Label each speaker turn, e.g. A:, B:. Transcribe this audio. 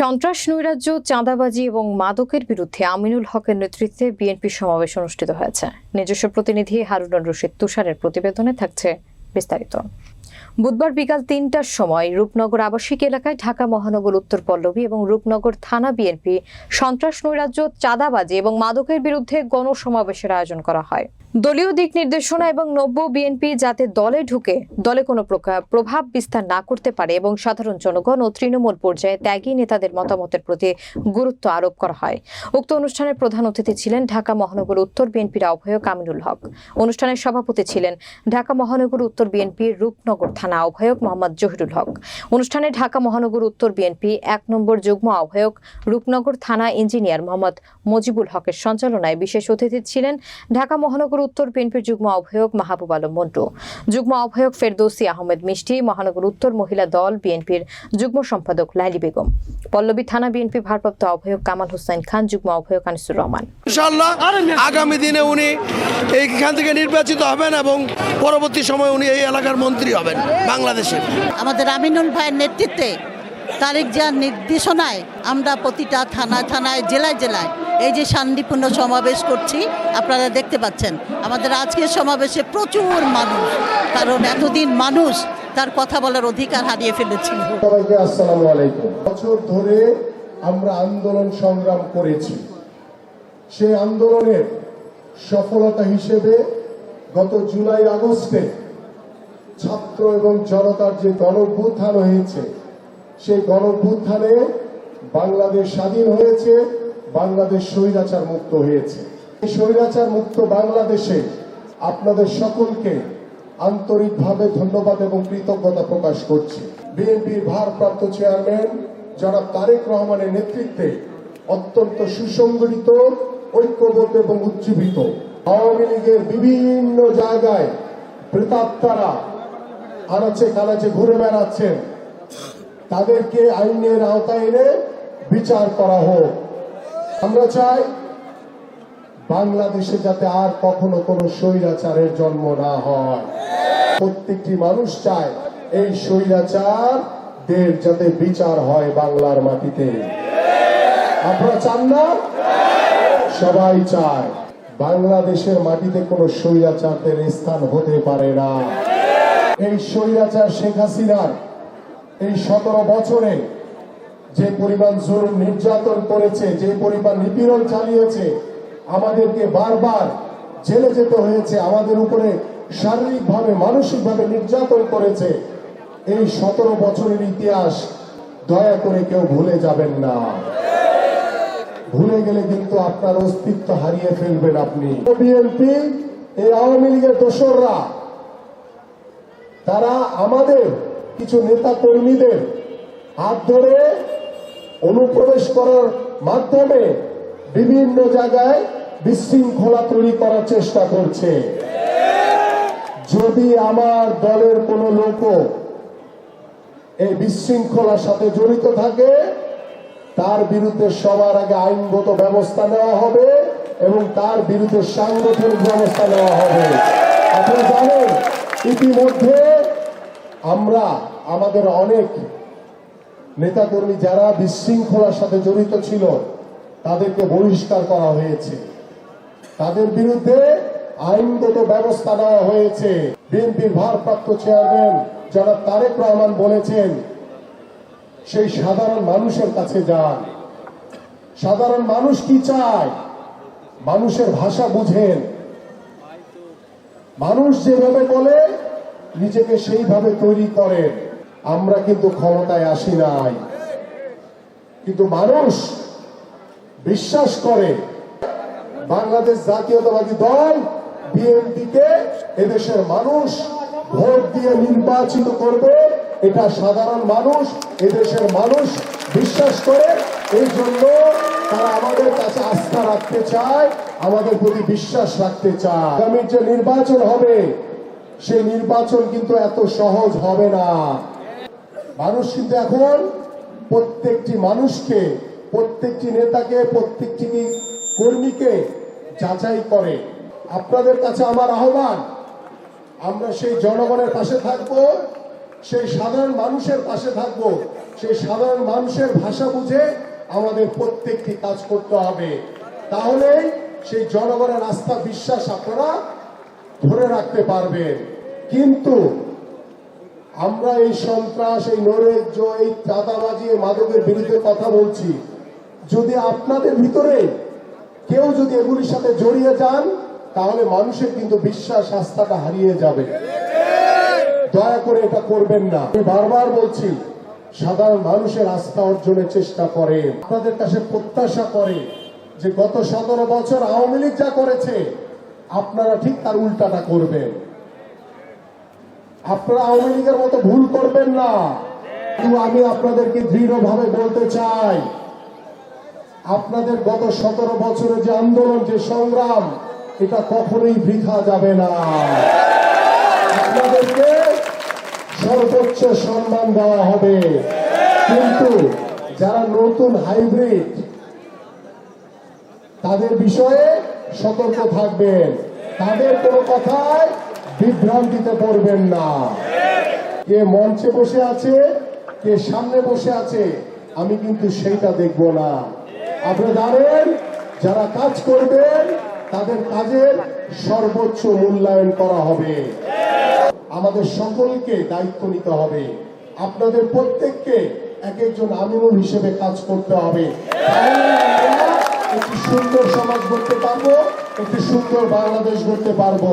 A: সন্ত্রাস, নৈরাজ্য, চাঁদাবাজি এবং মাদকের বিরুদ্ধে আমিনুল হকের নেতৃত্বে বিএনপি সমাবেশ অনুষ্ঠিত হয়েছে। নিজস্ব প্রতিনিধি হারুনুর রশিদ তুষারের প্রতিবেদনে থাকছে বিস্তারিত। বুধবার বিকাল তিনটার সময় রূপনগর আবাসিক এলাকায় ঢাকা মহানগর উত্তর পল্লবী এবং রূপনগর থানা বিএনপি সন্ত্রাস, নৈরাজ্য, চাঁদাবাজি এবং মাদকের বিরুদ্ধে গণসমাবেশের আয়োজন করা হয়। দলীয় দিক নির্দেশনা এবং নব্য বিএনপি যাতে দলে ঢুকে, দলে কোনো প্রভাব বিস্তার না করতে পারে এবং সাধারণ জনগণ ও তৃণমূল পর্যায়ে ত্যাগী নেতাদের মতামতের প্রতি গুরুত্ব আরোপ করা হয়। উক্ত অনুষ্ঠানের প্রধান অতিথি ছিলেন ঢাকা মহানগর উত্তর বিএনপির আহ্বায়ক আমিনুল হক। অনুষ্ঠানের সভাপতি ছিলেন ঢাকা মহানগর উত্তর বিএনপির রূপনগর থানা আহ্বায়ক মোহাম্মদ জহিরুল হক। অনুষ্ঠানে ঢাকা মহানগর উত্তর বিএনপি এক নম্বর যুগ্ম আহ্বায়ক রূপনগর থানা ইঞ্জিনিয়ার মোহাম্মদ মজিবুল হকের সঞ্চালনায় বিশেষ অতিথি ছিলেন ঢাকা মহানগর উত্তর বিএনপির যুগ্ম আহ্বায়ক মাহবুব আলম মন্টু যুগ্ম আহ্বায়ক ফেরদৌসি আহমেদ মিষ্টি মহানগর উত্তর মহিলা দল বিএনপির যুগ্ম সম্পাদক লাইলি বেগম পল্লবী থানা বিএনপি ভারপ্রাপ্ত আহ্বায়ক কামাল হোসেন খান যুগ্ম আহ্বায়ক আনিসুর রহমান।
B: আগামী দিনে উনি এইখান থেকে নির্বাচিত হবেন এবং পরবর্তী সময় উনি এই এলাকার মন্ত্রী হবেন বাংলাদেশের
C: আমাদের আমিনুল ভাইয়ের নেতৃত্বে তারেক জিয়ার নির্দেশনায় আমরা প্রতিটা থানায় থানায় জেলায় জেলায় এই যে শান্তিপূর্ণ সমাবেশ করছি, আপনারা দেখতে পাচ্ছেন, আমাদের আজকের সমাবেশে প্রচুর মানুষ, কারণ এতদিন মানুষ তার কথা বলার অধিকার হারিয়ে ফেলেছিল।
D: আসসালামু আলাইকুম। বছর ধরে আমরা আন্দোলন সংগ্রাম করেছি। সেই আন্দোলনের সফলতা হিসেবে গত জুলাই আগস্টে ছাত্র এবং জনতার যে গণভ্যুত্থান হয়েছে, সেই গণভ্যুত্থানে বাংলাদেশ স্বাধীন হয়েছে। বাংলাদেশ স্বৈরাচার মুক্ত হয়েছে। এই স্বৈরাচার মুক্ত বাংলাদেশে আপনাদের সকলকে আন্তরিকভাবে ধন্যবাদ এবং কৃতজ্ঞতা প্রকাশ করছি। বিএনপির ভারপ্রাপ্ত চেয়ারম্যান জনাব তারেক রহমানের নেতৃত্বে অত্যন্ত সুসংগঠিত, ঐক্যবদ্ধ এবং উজ্জীবিত আওয়ামী লীগের বিভিন্ন জায়গায় প্রেতাত্মারা আনাচে কানাচে ঘুরে বেড়াচ্ছেন। তাদেরকে আইনের আওতায় এনে বিচার করা হোক। আমরা চাই বাংলাদেশে যাতে আর কখনো কোনো স্বৈরাচারের জন্ম না হয়। প্রত্যেকটি মানুষ চায় এই স্বৈরাচার দের যাতে বিচার হয় বাংলার মাটিতে। আপনারা চান না? সবাই চায় বাংলাদেশের মাটিতে কোনো স্বৈরাচারদের স্থান হতে পারে না। এই স্বৈরাচার শেখ হাসিনার এই সতেরো বছরে যে পরিমাণ জুলুম, নির্যাতন করেছে, যে পরিমাণ নিপীড়ন চালিয়েছে, আমাদেরকে বারবার জেলে যেতে হয়েছে, আমাদের উপরে শারীরিকভাবে, মানসিকভাবে নির্যাতন করেছে, এই সতেরো বছরের ইতিহাস দয়া করে কেউ ভুলে যাবেন না। ভুলে গেলে কিন্তু আপনার অস্তিত্ব হারিয়ে ফেলবেন আপনি। বিএনপি, এই আওয়ামী লীগের দোসররা, তারা আমাদের কিছু নেতা কর্মীদের হাত ধরে অনুপ্রবেশ করার মাধ্যমে বিভিন্ন জায়গায় বিশৃঙ্খলা তৈরি করার চেষ্টা করছে। যদি আমার দলের কোনো লোক এই বিশৃঙ্খলার সাথে জড়িত থাকে, তার বিরুদ্ধে সবার আগে আইনগত ব্যবস্থা নেওয়া হবে এবং তার বিরুদ্ধে সাংগঠনিক ব্যবস্থা নেওয়া হবে। আপনি জানেন, ইতিমধ্যে আমরা, আমাদের অনেক নেতাকর্মী যারা বিশৃঙ্খলার সাথে জড়িত ছিল, তাদেরকে বহিষ্কার করা হয়েছে। তাদের বিরুদ্ধে আইনগত ব্যবস্থা নেওয়া হয়েছে। বিএনপির ভারপ্রাপ্ত চেয়ারম্যান যারা তারেক রহমান বলেছেন, সেই সাধারণ মানুষের কাছে যান। সাধারণ মানুষ কি চায়? মানুষের ভাষা বুঝেন। মানুষ যেভাবে বলে, নিজেকে সেইভাবে তৈরি করেন। আমরা কিন্তু ক্ষমতায় আসি নাই। কিন্তু মানুষ বিশ্বাস করে, বাংলাদেশ জাতীয়তাবাদী দল, বিএনপিকে এদেশের মানুষ ভোট দিয়ে নির্বাচিত করবে, এটা সাধারণ মানুষ, এদেশের মানুষ বিশ্বাস করে, এই জন্য তারা আমাদের কাছে আস্থা রাখতে চায়, আমাদের প্রতি বিশ্বাস রাখতে চায়। আগামীর যে নির্বাচন হবে, সেই নির্বাচন কিন্তু এত সহজ হবে না। মানুষ কিন্তু এখন প্রত্যেকটি মানুষকে, প্রত্যেকটি নেতাকে, প্রত্যেকটি কর্মীকে যাচাই করে। আপনাদের কাছে আমার আহ্বান, আমরা সেই জনগণের পাশে থাকব, সেই সাধারণ মানুষের পাশে থাকব, সেই সাধারণ মানুষের ভাষা বুঝে আমাদের প্রত্যেকটি কাজ করতে হবে। তাহলে সেই জনগণের আস্থা, বিশ্বাস আপনারা ধরে রাখতে পারবেন। কিন্তু আমরা এই সন্ত্রাস, এই নৈরাজ্য এই চাঁদাবাজি, এই মাদকের বিরুদ্ধে কথা বলছি। যদি আপনাদের ভিতরে কেউ যদি এগুলির সাথে জড়িয়ে যান, তাহলে মানুষের কিন্তু বিশ্বাস, আস্থাটা হারিয়ে যাবে। দয়া করে এটা করবেন না। আমি বারবার বলছি, সাধারণ মানুষের আস্থা অর্জনের চেষ্টা করে আপনাদের কাছে প্রত্যাশা করে যে গত সতেরো বছর আওয়ামী লীগ যা করেছে, আপনারা ঠিক তার উল্টাটা করবেন। আপনারা আওয়ামী লীগের মতো ভুল করবেন না। আমি আপনাদেরকে দৃঢ়ভাবে বলতে চাই, আপনাদের গত সতেরো বছরের যে আন্দোলন, যে সংগ্রাম, এটা কখনোই বৃথা যাবে না। আপনাদেরকে সর্বোচ্চ সম্মান দেওয়া হবে। কিন্তু যারা নতুন হাইব্রিড, তাদের বিষয়ে সতর্ক থাকবেন। তাদের কোনো কথায় বিভ্রান্তিতে পড়বেন না। কে মঞ্চে বসে আছে, কে সামনে বসে আছে, আমি কিন্তু সেইটা দেখব না। আপনারা জানেন, যারা কাজ করবেন, তাদের কাজের সর্বোচ্চ মূল্যায়ন করা হবে। আমাদের সকলকে দায়িত্ব নিতে হবে। আপনাদের প্রত্যেককে এক একজন আমিনুল হিসেবে কাজ করতে হবে। একটি সুন্দর সমাজ গড়তে পারব, একটি সুন্দর বাংলাদেশ গড়তে পারব।